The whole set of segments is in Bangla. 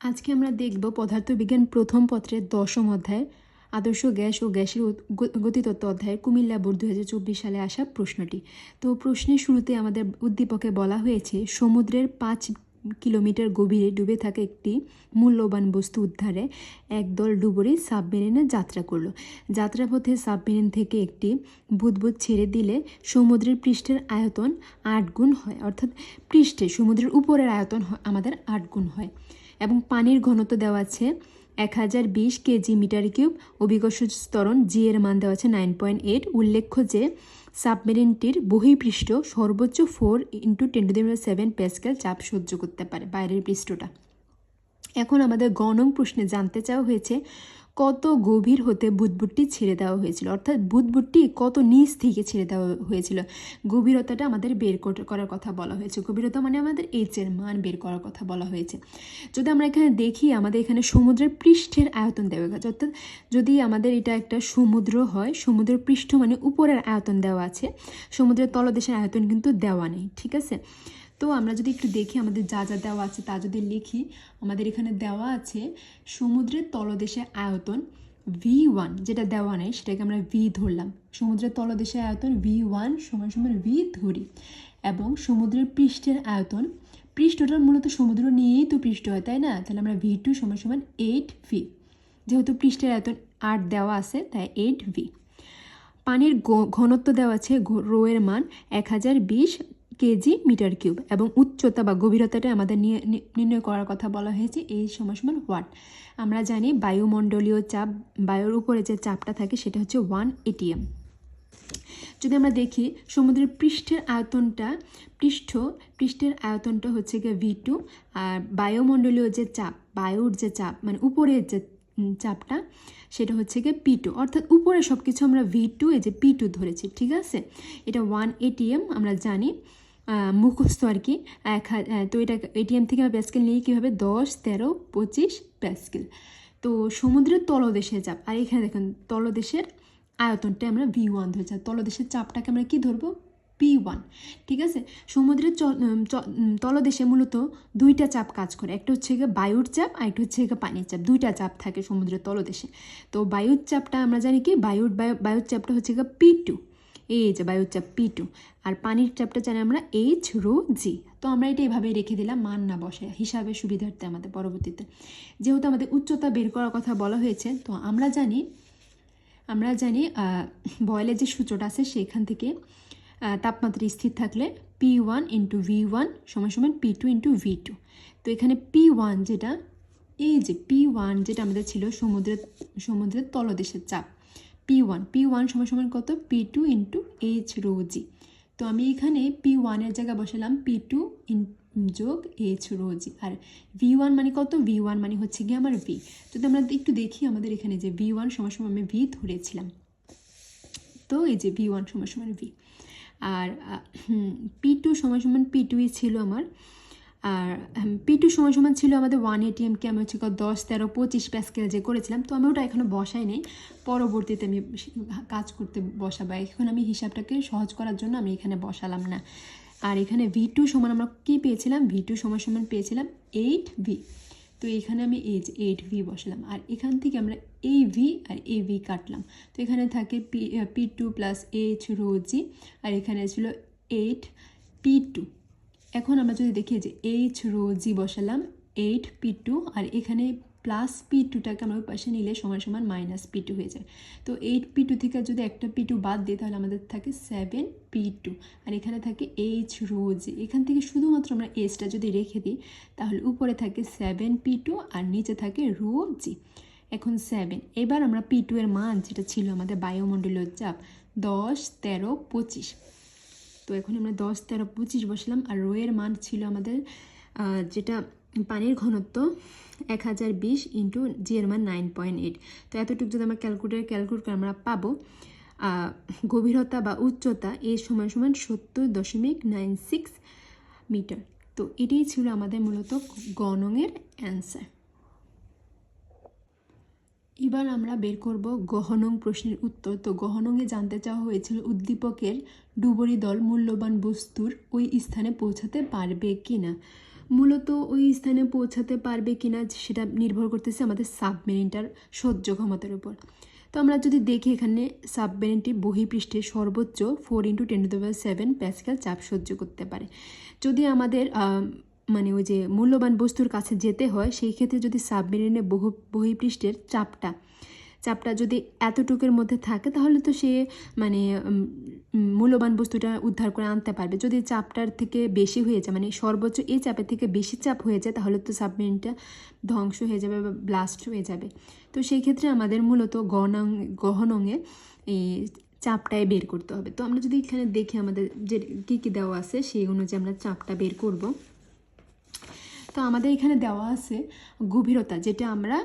আজকে আমরা দেখব পদার্থবিজ্ঞান প্রথম পত্রের দশম অধ্যায়, আদর্শ গ্যাস ও গ্যাসের গতিতত্ত্ব অধ্যায়, কুমিল্লা বোর্ড দু হাজার চব্বিশ সালে আসা প্রশ্নটি। তো প্রশ্নের শুরুতে আমাদের উদ্দীপকে বলা হয়েছে, সমুদ্রের পাঁচ কিলোমিটার গভীরে ডুবে থাকা একটি মূল্যবান বস্তু উদ্ধারে একদল ডুবুরি সাবমেরিনে যাত্রা করল। যাত্রাপথে সাবমেরিন থেকে একটি বুদবুদ ছেড়ে দিলে সমুদ্রের পৃষ্ঠের আয়তন আট গুণ হয়, অর্থাৎ পৃষ্ঠে, সমুদ্রের উপরের আয়তন আমাদের আট গুণ হয়। এবং পানির ঘনত্ব দেওয়া আছে এক হাজার বিশ কেজি মিটার কিউব। অভিকর্ষ স্তরণ জি এর মান দেওয়া আছে নাইন পয়েন্ট এইট। উল্লেখ্য যে সাবমেরিনটির বহিপৃষ্ঠ সর্বোচ্চ four into ten to seven pascal চাপ সহ্য করতে পারে বাইরের পৃষ্ঠটা। এখন আমাদের গণং প্রশ্নে জানতে চাওয়া হয়েছে কত গভীর হতে বুদবুদটি ছেড়ে দেওয়া হয়েছিল। অর্থাৎ বুদবুদটি কত নিচ থেকে ছেড়ে দেওয়া হয়েছিল। গভীরতাটা আমাদের বের কর- করার কথা বলা হয়েছে। গভীরতা মানে আমাদের এইচ এর মান বের করার কথা বলা হয়েছে। যদি আমরা এখানে দেখি, আমাদের এখানে সমুদ্রের পৃষ্ঠের আয়তন দেওয়া আছে। অর্থাৎ যদি আমাদের এটা একটা সমুদ্র হয়, সমুদ্রের পৃষ্ঠ মানে উপরের আয়তন দেওয়া আছে। সমুদ্রের তলদেশের আয়তন কিন্তু দেওয়া নেই, ঠিক আছে? তো আমরা যদি একটু দেখি আমাদের যা যা দেওয়া আছে তা যদি লিখি, আমাদের এখানে দেওয়া আছে সমুদ্রের তলদেশে আয়তন ভি ওয়ান যেটা দেওয়া নেই সেটাকে আমরা ভি ধরলাম। সমুদ্রের তলদেশে আয়তন ভি ওয়ান সমান সমান ভি ধরি এবং সমুদ্রের পৃষ্ঠের আয়তন, পৃষ্ঠটা মূলত সমুদ্র নিয়েই তো পৃষ্ঠ হয়, তাই না? তাহলে আমরা ভি টু সমান সমান এইট ভি যেহেতু পৃষ্ঠের আয়তন আট দেওয়া আছে, তাই এইট ভি পানির ঘনত্ব দেওয়া আছে রোয়ের মান এক হাজার বিশ কেজি, মিটার কিউব এবং উচ্চতা বা গভীরতাটা আমাদের নিয়ে নির্ণয় করার কথা বলা হয়েছে এই সমান সমান হোয়াট আমরা জানি বায়ুমণ্ডলীয় চাপ, বায়ুর উপরে যে চাপটা থাকে সেটা হচ্ছে ওয়ান এটিএম। যদি আমরা দেখি, সমুদ্রের পৃষ্ঠের আয়তনটা, পৃষ্ঠ, পৃষ্ঠের আয়তনটা হচ্ছে গিয়ে ভি টু, আর বায়ুমণ্ডলীয় যে চাপ, বায়ুর যে চাপ মানে উপরের যে চাপটা, সেটা হচ্ছে গিয়ে পি টু। অর্থাৎ উপরে সব কিছু আমরা ভি টু, এই যে পি টু ধরেছি, ঠিক আছে? এটা ওয়ান এটিএম, আমরা জানি মুখস্থ আর কি। এক তো এটা এটিএম থেকে আমরা প্যাসকেল নিয়ে কীভাবে? দশ, তেরো, পঁচিশ প্যাসকেল তো সমুদ্রের তলদেশে চাপ। আর এখানে দেখুন, তলদেশের আয়তনটা আমরা ভি ওয়ান ধরেছি। আর তলদেশের চাপটাকে আমরা কী ধরবো? পি ওয়ান ঠিক আছে? সমুদ্রের তলদেশে মূলত দুইটা চাপ কাজ করে। একটা হচ্ছে গিয়ে বায়ুর চাপ, আর একটা হচ্ছে গিয়ে পানির চাপ। দুইটা চাপ থাকে সমুদ্রের তলদেশে। তো বায়ুর চাপটা আমরা জানি কি? বায়ুর বায়ু- বায়ুর চাপটা হচ্ছে গিয়ে পি টু এই যে বায়ুর চাপ পি টু আর পানির চাপটা জানি আমরা এইচ রো জি তো আমরা এটা এভাবেই রেখে দিলাম, মান না বসে হিসাবে সুবিধার্থে আমাদের পরবর্তীতে। যেহেতু আমাদের উচ্চতা বের করার কথা বলা হয়েছে, তো আমরা জানি আমরা জানি বয়েলের যে সূত্রটা আছে সেখান থেকে তাপমাত্রা স্থির থাকলে P one into V one সমান সমান P two into V two তো এখানে পি ওয়ান যেটা, এই যে পি ওয়ান যেটা আমাদের ছিল সমুদ্রের সমুদ্রের তলদেশের চাপ পি ওয়ান পি ওয়ান সমান সমান কত? P two into H rho G তো আমি এখানে পি ওয়ানের জায়গায় বসালাম পি টু ইন যোগ এইচ রো জি আর ভি ওয়ান মানে কত? ভি ওয়ান মানে হচ্ছে গিয়ে আমার ভি যদি আমরা একটু দেখি আমাদের এখানে যে ভি ওয়ান সমান সমান আমি ভি ধরেছিলাম। তো এই যে ভি ওয়ান সমান সমান ভি আর পি টু সমান সমান পি টুই ছিল আমার। আর পি টু সমান ছিল আমাদের ওয়ান এটিএমকে আমি হচ্ছে দশ, তেরো, পঁচিশ প্যাসকেল যে করেছিলাম। তো আমি ওটা এখনও বসাই নেই। পরবর্তীতে আমি কাজ করতে বসাবো। এখন আমি হিসাবটাকে সহজ করার জন্য আমি এখানে বসালাম না। আর এখানে ভি টু সমান আমরা কী পেয়েছিলাম? ভি টু সমান সমান পেয়েছিলাম এইট ভি তো এখানে আমি এই যে এইট ভি বসালাম। আর এখান থেকে আমরা এই ভি আর এ ভি কাটলাম। তো এখানে থাকে P P two plus H rho G আর এখানে ছিল এইট পি টু এখন আমরা যদি দেখি যে এইচ রো জি বসালাম এইট পি টু আর এখানে প্লাস পি টুটাকে আমরা পাশে নিলে সমান সমান মাইনাস পি টু হয়ে যায়। তো এইট পি টু থেকে যদি একটা পি টু বাদ দিই, তাহলে আমাদের থাকে সেভেন পি টু আর এখানে থাকে এইচ রো জি এখান থেকে শুধুমাত্র আমরা এইচটা যদি রেখে দিই, তাহলে উপরে থাকে সেভেন পি টু আর নিচে থাকে রো জি এখন সেভেন এবার আমরা পি টু এর মান যেটা ছিল আমাদের বায়ুমণ্ডলীয় চাপ, দশ, তেরো, পঁচিশ। তো এখন আমরা দশ, তেরো, পঁচিশ বসলাম আর রোয়ের মান ছিল আমাদের যেটা পানির ঘনত্ব এক হাজার বিশ ইন্টু জি মান নাইন পয়েন্ট এইট। তো এতটুকু যদি আমরা ক্যালকুলেটার ক্যালকুলেট করে আমরা পাবো গভীরতা বা উচ্চতা এর সমান সমান সত্তর দশমিক নাইন সিক্স মিটার। তো এটাই ছিল আমাদের মূলত গণঙের অ্যান্সার। এবার আমরা বের করব গহনং প্রশ্নের উত্তর। তো গহনংয়ে জানতে চাওয়া হয়েছিল উদ্দীপকের ডুবরি দল মূল্যবান বস্তুর ওই স্থানে পৌঁছাতে পারবে কি না মূলত ওই স্থানে পৌঁছাতে পারবে কিনা সেটা নির্ভর করতেছে আমাদের সাবমেরিনটার সহ্য ক্ষমতার উপর। তো আমরা যদি দেখি এখানে সাবমেরিনটি বহিপৃষ্ঠে সর্বোচ্চ four into ten to seven pascal চাপ সহ্য করতে পারে। যদি আমাদের মানে ওই যে মূল্যবান বস্তুর কাছে যেতে হয়, সেই ক্ষেত্রে যদি সাবমেরিনে বহু, বহিপৃষ্ঠের চাপটা চাপটা যদি এতটুকের মধ্যে থাকে, তাহলে তো সে মানে মূল্যবান বস্তুটা উদ্ধার করে আনতে পারবে। যদি চাপটার থেকে বেশি হয়ে যায় মানে সর্বোচ্চ এই চাপের থেকে বেশি চাপ হয়ে যায়, তাহলে তো সাবমেরিনটা ধ্বংস হয়ে যাবে বা ব্লাস্ট হয়ে যাবে। তো সেই ক্ষেত্রে আমাদের মূলত গহনাং গহনঙে এই চাপটাই বের করতে হবে। তো আমরা যদি এখানে দেখি আমাদের যে কী কী দেওয়া আছে, সেই অনুযায়ী আমরা চাপটা বের করব। তো আমাদের এখানে দেওয়া আছে গভীরতা, যেটা আমরা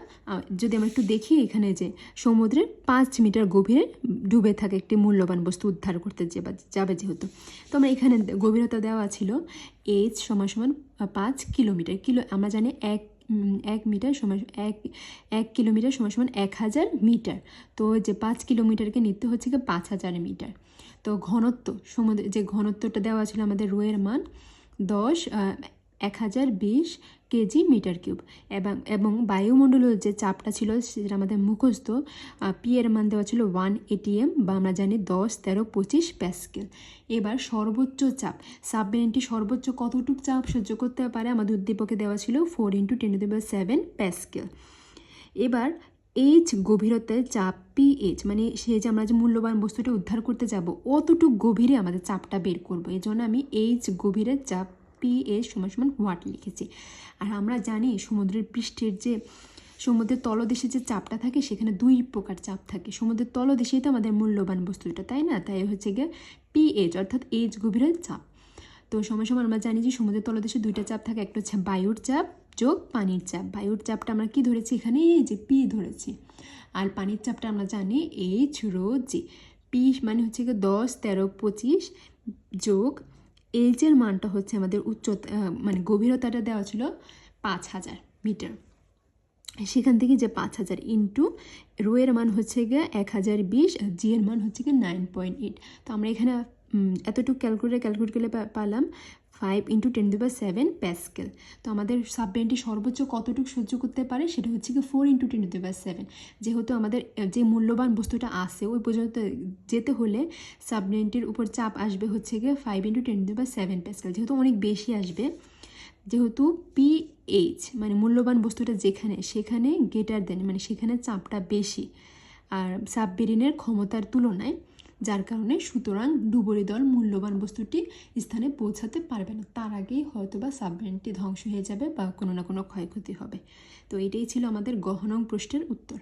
যদি আমরা একটু দেখি এখানে যে সমুদ্রের পাঁচ মিটার গভীরে ডুবে থাকে একটি মূল্যবান বস্তু উদ্ধার করতে যাবে যাবে যেহেতু। তো আমরা এখানে গভীরতা দেওয়া ছিল এইচ সমান সমান পাঁচ কিলোমিটার। কিলো, আমরা জানি এক এক মিটার সমান এক এক কিলোমিটার সমান সমান এক হাজার মিটার। তো যে পাঁচ কিলোমিটারকে নিতে হচ্ছে কি পাঁচ হাজার মিটার। তো ঘনত্ব, সমুদ্রে যে ঘনত্বটা দেওয়া ছিল আমাদের রোয়ের মান দশ এক হাজার বিশ কেজি মিটার কিউব। এবং এবং বায়ুমণ্ডলের যে চাপটা ছিল, সেটা আমাদের মুখস্থ পি এর মান দেওয়া ছিল ওয়ান এটিএম বা আমরা জানি দশ, তেরো, পঁচিশ প্যাসকেল। এবার সর্বোচ্চ চাপ, সাবমেরিনটি সর্বোচ্চ কতটুক চাপ সহ্য করতে পারে? আমাদের উদ্দীপকে দেওয়া ছিল four into ten to seven pascal. এবার এইচ গভীরতায় চাপ পিএইচ মানে সে যে আমরা যে মূল্যবান বস্তুটা উদ্ধার করতে যাব, অতটুক গভীরে আমাদের চাপটা বের করব। এই জন্য আমি এইচ গভীরের চাপ পিএইচ সমান সমান হোয়াট লিখেছি। আর আমরা জানি সমুদ্রের পৃষ্ঠের যে, সমুদ্রের তলদেশে যে চাপটা থাকে, সেখানে দুই প্রকার চাপ থাকে। সমুদ্রের তলদেশেই তো আমাদের মূল্যবান বস্তুটা তাই না? তাই হচ্ছে গিয়ে পিএইচ অর্থাৎ এইচ গভীরের চাপ। তো সময় সময় আমরা জানি যে সমুদ্রের তলদেশে দুইটা চাপ থাকে, একটা হচ্ছে বায়ুর চাপ যোগ পানির চাপ। বায়ুর চাপটা আমরা কি ধরেছি এখানে? এই যে পি ধরেছি। আর পানির চাপটা আমরা জানি এইচ রো জি পি মানে হচ্ছে গিয়ে দশ, তেরো, পঁচিশ যোগ এইচের মানটা হচ্ছে আমাদের উচ্চতা মানে গভীরতাটা দেওয়া ছিল পাঁচ হাজার মিটার। সেখান থেকে যে পাঁচ হাজার ইন্টু রো এর মান হচ্ছে গিয়ে এক হাজার বিশ, আর জি এর মান হচ্ছে গিয়ে নাইন পয়েন্ট এইট তো আমরা এখানে এতটুকু ক্যালকুলেটর ক্যালকুলেট করলে পেলাম পালাম। Five into ten to seven pascal তো আমাদের সাবমেরিনটি সর্বোচ্চ কতটুকু সহ্য করতে পারে? সেটা হচ্ছে কি four into ten to seven যেহেতু আমাদের যে মূল্যবান বস্তুটা আসে ওই পর্যন্ত যেতে হলে সাবমেরিনটির উপর চাপ আসবে হচ্ছে গিয়ে five into ten to seven pascal যেহেতু অনেক বেশি আসবে, যেহেতু পিএইচ মানে মূল্যবান বস্তুটা যেখানে, সেখানে গেটার দেন মানে সেখানে চাপটা বেশি। আর সাবমেরিনের ক্ষমতার তুলনায় যার কারণে সুতরাং ডুবুরি দল মূল্যবান বস্তুটি স্থানে পৌঁছাতে পারবে না। তার আগেই হয়তো বা সাবমেরিনটি ধ্বংস হয়ে যাবে বা কোনো না কোনো ক্ষয়ক্ষতি হবে। তো এটাই ছিল আমাদের গহনং প্রশ্নের উত্তর।